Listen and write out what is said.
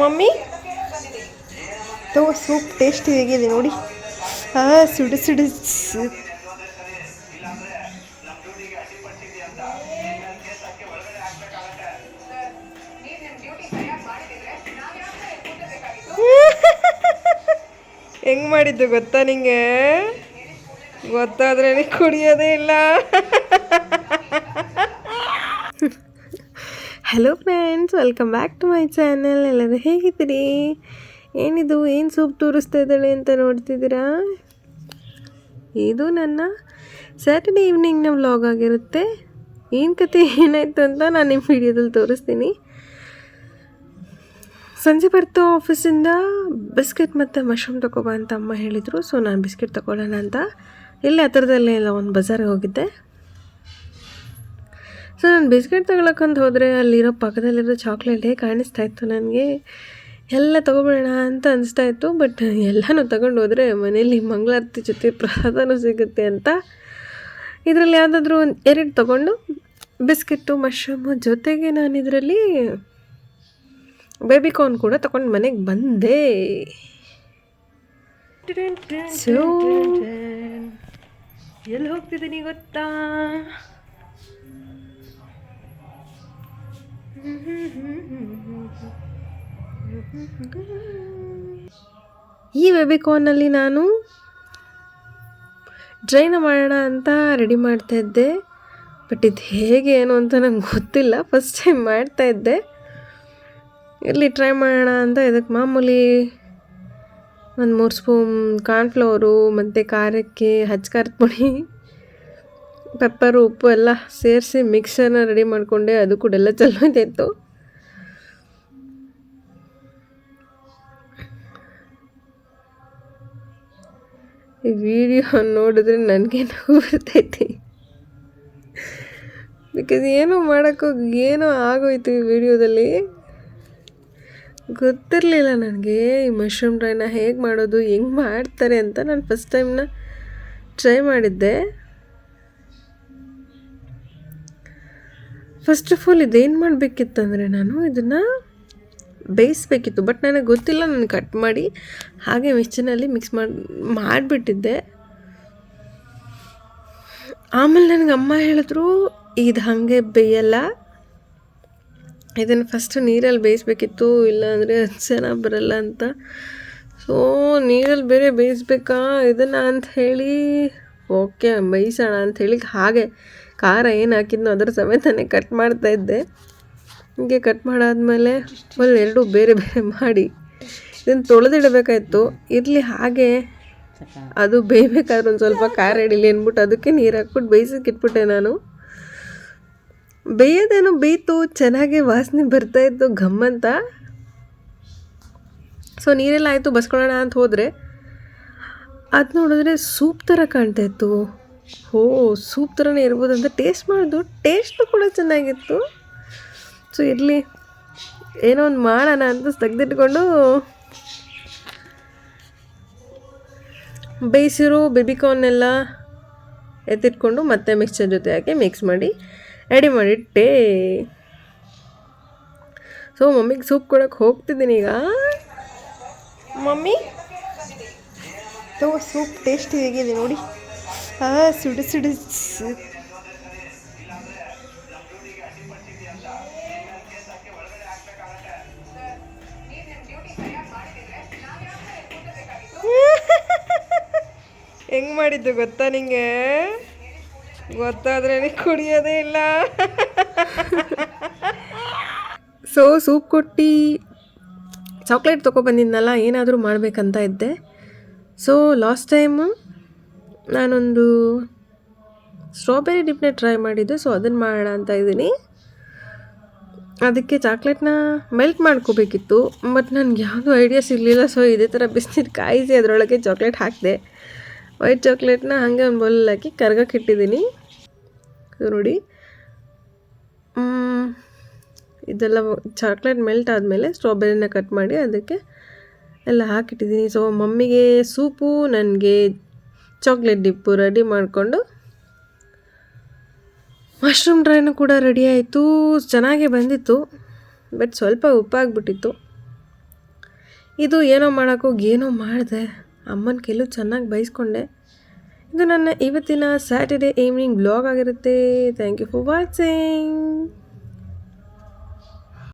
Mummy? ತಗೋ soup taste ಹೇಗಿದೆ ನೋಡಿ. ಹಾ ಸುಡು ಸುಡು ಸೂಪ್ ಹೆಂಗ್ ಮಾಡಿದ್ದು ಗೊತ್ತಾ ನಿಂಗೆ? ಗೊತ್ತಾದ್ರೆ ಕುಡಿಯೋದೇ ಇಲ್ಲ. Hello friends welcome back to my channel ಎಲ್ಲರೂ ಹೇಗಿದ್ದೀರಿ? ಏನಿದು, ಏನು ಸೂಪ್ ತೋರಿಸ್ತಾ ಇದ್ದಾಳೆ ಅಂತ ನೋಡ್ತಿದ್ದೀರಾ? ಇದು ನನ್ನ ಸ್ಯಾಟರ್ಡೆ ಈವ್ನಿಂಗ್ನ ವ್ಲಾಗ್ ಆಗಿರುತ್ತೆ. ಏನು ಕತೆ, ಏನಾಯಿತು ಅಂತ ನಾನು ನಿಮ್ಮ ವಿಡಿಯೋದಲ್ಲಿ ತೋರಿಸ್ತೀನಿ. ಸಂಜೆ ಬರ್ತಾ ಆಫೀಸಿಂದ ಬಿಸ್ಕೆಟ್ ಮತ್ತು ಮಶ್ರೂಮ್ ತಗೊಬ ಅಂತ ಅಮ್ಮ ಹೇಳಿದರು. ಸೊ ನಾನು ಬಿಸ್ಕೆಟ್ ತೊಗೊಳ್ಳೋಣ ಅಂತ. ಇಲ್ಲೇ ಹತ್ರದಲ್ಲೇ ಇಲ್ಲ ಒಂದು ಬಜಾರಿಗೆ ಹೋಗಿದ್ದೆ. ಸೊ ನಾನು ಬಿಸ್ಕೆಟ್ ತಗೊಳಕ್ಕಂತ ಹೋದರೆ ಅಲ್ಲಿರೋ ಪಕ್ಕದಲ್ಲಿರೋ ಚಾಕ್ಲೇಟೇ ಕಾಣಿಸ್ತಾ ಇತ್ತು ನನಗೆ? ಎಲ್ಲ ತೊಗೊಬೇಡ ಅಂತ ಅನಿಸ್ತಾ ಇತ್ತು ಬಟ್ ಎಲ್ಲನೂ ತಗೊಂಡು ಹೋದರೆ ಮನೇಲಿ ಮಂಗಳಾರತಿ ಜೊತೆ ಪ್ರಸಾದನೂ ಸಿಗುತ್ತೆ ಅಂತ. ಇದರಲ್ಲಿ ಯಾವುದಾದ್ರೂ ಒಂದು ಎರಡು ತೊಗೊಂಡು ಬಿಸ್ಕೆಟ್ಟು ಮಶ್ರೂಮು ಜೊತೆಗೆ ನಾನು ಇದರಲ್ಲಿ ಬೇಬಿ ಕಾರ್ನ್ ಕೂಡ ತಗೊಂಡು ಮನೆಗೆ ಬಂದೆ. ಎಲ್ಲಿ ಹೋಗ್ತಿದ್ದೀನಿ ಗೊತ್ತಾ? ಈ ಬೇಬಿ ಕಾರ್ನಲ್ಲಿ ನಾನು ಡ್ರೈನ ಮಾಡೋಣ ಅಂತ ರೆಡಿ ಮಾಡ್ತಾ ಇದ್ದೆ. ಬಟ್ ಇದು ಹೇಗೆ ಏನು ಅಂತ ನಂಗೆ ಗೊತ್ತಿಲ್ಲ. ಫಸ್ಟ್ ಟೈಮ್ ಮಾಡ್ತಾ ಇದ್ದೆ. ಇಲ್ಲಿ ಟ್ರೈ ಮಾಡೋಣ ಅಂತ ಇದಕ್ಕೆ ಮಾಮೂಲಿ ಒಂದು ಮೂರು ಸ್ಪೂನ್ ಕಾರ್ನ್ಫ್ಲವರು, ಮತ್ತು ಖಾರಕ್ಕೆ ಹಚ್ಚ ಖಾರದ ಪುಡಿ ಪೆಪ್ಪರು ಉಪ್ಪು ಎಲ್ಲ ಸೇರಿಸಿ ಮಿಕ್ಸರ್ನ ರೆಡಿ ಮಾಡಿಕೊಂಡೆ, ಅದು ಕೂಡ ಎಲ್ಲ ಚಲೋದಿತ್ತು ಈ ವಿಡಿಯೋ ನೋಡಿದ್ರೆ ನನಗೆ ನಗು ಬರ್ತೈತಿ. ಬಿಕಾಸ್ ಏನೋ ಮಾಡೋಕ್ಕೂ ಏನೋ ಆಗೋಯ್ತು ಈ ವಿಡಿಯೋದಲ್ಲಿ ಗೊತ್ತಿರಲಿಲ್ಲ ನನಗೆ ಈ ಮಶ್ರೂಮ್ ಡ್ರೈನ ಹೇಗೆ ಮಾಡೋದು, ಹೆಂಗೆ ಮಾಡ್ತಾರೆ ಅಂತ ನಾನು ಫಸ್ಟ್ ಟೈಮ್ನ ಟ್ರೈ ಮಾಡಿದ್ದೆ. ಫಸ್ಟ್ ಆಫ್ ಆಲ್ ಇದೇನು ಮಾಡಬೇಕಿತ್ತಂದರೆ ನಾನು ಇದನ್ನು ಬೇಯಿಸ್ಬೇಕಿತ್ತು ಬಟ್ ನನಗೆ ಗೊತ್ತಿಲ್ಲ, ನಾನು ಕಟ್ ಮಾಡಿ ಹಾಗೆ ಮಿಕ್ಸಿನಲ್ಲಿ ಮಿಕ್ಸ್ ಮಾಡಿ, ಮಾಡಿಬಿಟ್ಟಿದ್ದೆ. ಆಮೇಲೆ ನನಗೆ ಅಮ್ಮ ಹೇಳಿದ್ರು, ಇದು ಹಾಗೆ ಬೇಯಲ್ಲ. ಇದನ್ನು ಫಸ್ಟ್ ನೀರಲ್ಲಿ ಬೇಯಿಸ್ಬೇಕಿತ್ತು, ಇಲ್ಲಾಂದರೆ ಚೆನ್ನಾಗಿ ಬರಲ್ಲ ಅಂತ. ಸೊ ನೀರಲ್ಲಿ ಬೇರೆ ಬೇಯಿಸ್ಬೇಕಾ ಇದನ್ನು ಅಂತ ಹೇಳಿ ಓಕೆ ಬೇಯಿಸೋಣ ಹೇಳಿ ಹಾಗೆ ಖಾರ ಏನು ಹಾಕಿದ್ನೋ ಅದರ ಸಮೇತನೇ ಕಟ್ ಮಾಡ್ತಾ ಇದ್ದೆ. ಹೀಗೆ ಕಟ್ ಮಾಡಾದಮೇಲೆ ಫುಲ್ ಎರಡು ಬೇರೆ ಬೇರೆ ಮಾಡಿ. ಇದನ್ನು ತೊಳೆದಿಡಬೇಕಾಯ್ತು. ಇರಲಿ ಹಾಗೆ. ಅದು ಬೇಯಬೇಕಾದ್ರೆ ಒಂದು ಸ್ವಲ್ಪ ಖಾರ ಹಿಡಿಲಿ ಅಂದ್ಬಿಟ್ಟು ಅದಕ್ಕೆ ನೀರು ಹಾಕ್ಬಿಟ್ಟು ಬೇಯಿಸಕ್ಕೆ ಇಟ್ಬಿಟ್ಟೆ ನಾನು. ಬೇಯೋದೇನೋ ಬೇಯ್ತು, ಚೆನ್ನಾಗಿ ವಾಸನೆ ಬರ್ತಾಯಿತ್ತು ಘಮ್ ಅಂತ. ಸೊ ನೀರೆಲ್ಲ ಆಯಿತು, ಬಸ್ಕೊಳ್ಳೋಣ ಅಂತ ಹೋದರೆ. ಅದು ನೋಡಿದ್ರೆ ಸೂಪ್ ಥರ ಕಾಣ್ತಾ ಓ ಸೂಪ್ ಥರನೇ ಇರ್ಬೋದು ಅಂತ ಟೇಸ್ಟ್ ಮಾಡಿದ್ದು. ಟೇಸ್ಟು ಕೂಡ ಚೆನ್ನಾಗಿತ್ತು. ಸೊ ಇರಲಿ. ಏನೋ ಒಂದು ಮಾಡೋಣ ಅಂತ ತೆಗೆದಿಟ್ಕೊಂಡು ಬೇಯಿಸಿರೋ ಬೇಬಿಕಾರ್ನೆಲ್ಲ ಎತ್ತಿಟ್ಕೊಂಡು ಮತ್ತೆ ಮಿಕ್ಸರ್ ಜೊತೆ ಹಾಕಿ ಮಿಕ್ಸ್ ಮಾಡಿ ರೆಡಿ ಮಾಡಿಟ್ಟೆ. ಸೊ ಮಮ್ಮಿಗೆ ಸೂಪ್ ಕೊಡೋಕೆ ಹೋಗ್ತಿದ್ದೀನಿ ಈಗ. ಮಮ್ಮಿ ಸೊ ಸೂಪ್ ಟೇಸ್ಟ್ ಹೇಗಿದೆ ನೋಡಿ. ಸುಡು ಸುಡು ಹೆಂಗ್ ಮಾಡಿದ್ದು ಗೊತ್ತಾ ನಿಂಗೆ? ಗೊತ್ತಾದ್ರೆ ಕುಡಿಯೋದೇ ಇಲ್ಲ. ಸೊ ಸೂಪ್ ಕೊಟ್ಟು ಚಾಕ್ಲೇಟ್ ತೊಗೊಬಂದಿದ್ನಲ್ಲ ಏನಾದರೂ ಮಾಡಬೇಕಂತ ಇದ್ದೆ. ಸೊ ಲಾಸ್ಟ್ ಟೈಮು ನಾನೊಂದು ಸ್ಟ್ರಾಬೆರಿ ಡಿಪ್ನ ಟ್ರೈ ಮಾಡಿದ್ದೆ ಸೊ ಅದನ್ನು ಮಾಡೋಣ ಅಂತ ಇದ್ದೀನಿ. ಅದಕ್ಕೆ ಚಾಕ್ಲೇಟ್ನ ಮೆಲ್ಟ್ ಮಾಡ್ಕೋಬೇಕಿತ್ತು ಬಟ್ ನನಗೆ ಯಾವುದೂ ಐಡಿಯಾ ಸಿಗಲಿಲ್ಲ ಸೊ ಇದೇ ಥರ ಬಿಸಿನೀರು ಕಾಯಿಸಿ ಅದರೊಳಗೆ ಚಾಕ್ಲೇಟ್ ಹಾಕಿದೆ. ವೈಟ್ ಚಾಕ್ಲೇಟ್ನ ಹಾಗೆ ಒಂದು ಬೌಲಲ್ಲಿ ಹಾಕಿ ಕರ್ಗಕ್ಕೆ ಇಟ್ಟಿದ್ದೀನಿ. ನೋಡಿ. ಇದೆಲ್ಲ ಚಾಕ್ಲೇಟ್ ಮೆಲ್ಟ್ ಆದಮೇಲೆ ಸ್ಟ್ರಾಬೆರಿನ ಕಟ್ ಮಾಡಿ ಅದಕ್ಕೆ ಎಲ್ಲ ಹಾಕಿಟ್ಟಿದ್ದೀನಿ. ಸೊ ಮಮ್ಮಿಗೆ ಸೂಪು, ನನಗೆ ಚಾಕ್ಲೇಟ್ ಡಿಪ್ಪು ರೆಡಿ ಮಾಡಿಕೊಂಡು ಮಶ್ರೂಮ್ ಡ್ರೈನು ಕೂಡ ರೆಡಿ ಆಯಿತು. ಚೆನ್ನಾಗೇ ಬಂದಿತ್ತು. ಬಟ್ ಸ್ವಲ್ಪ ಉಪ್ಪಾಗ್ಬಿಟ್ಟಿತ್ತು. ಇದು ಏನೋ ಮಾಡೋಕ್ಕೋಗಿ ಏನೋ ಮಾಡಿದೆ. ಅಮ್ಮನ ಕೆಲವು ಚೆನ್ನಾಗಿ ಬೈಸ್ಕೊಂಡೆ. ಇದು ನನ್ನ ಇವತ್ತಿನ ಸ್ಯಾಟರ್ಡೆ ಈವ್ನಿಂಗ್ ಬ್ಲಾಗ್ ಆಗಿರುತ್ತೆ. Thank you for watching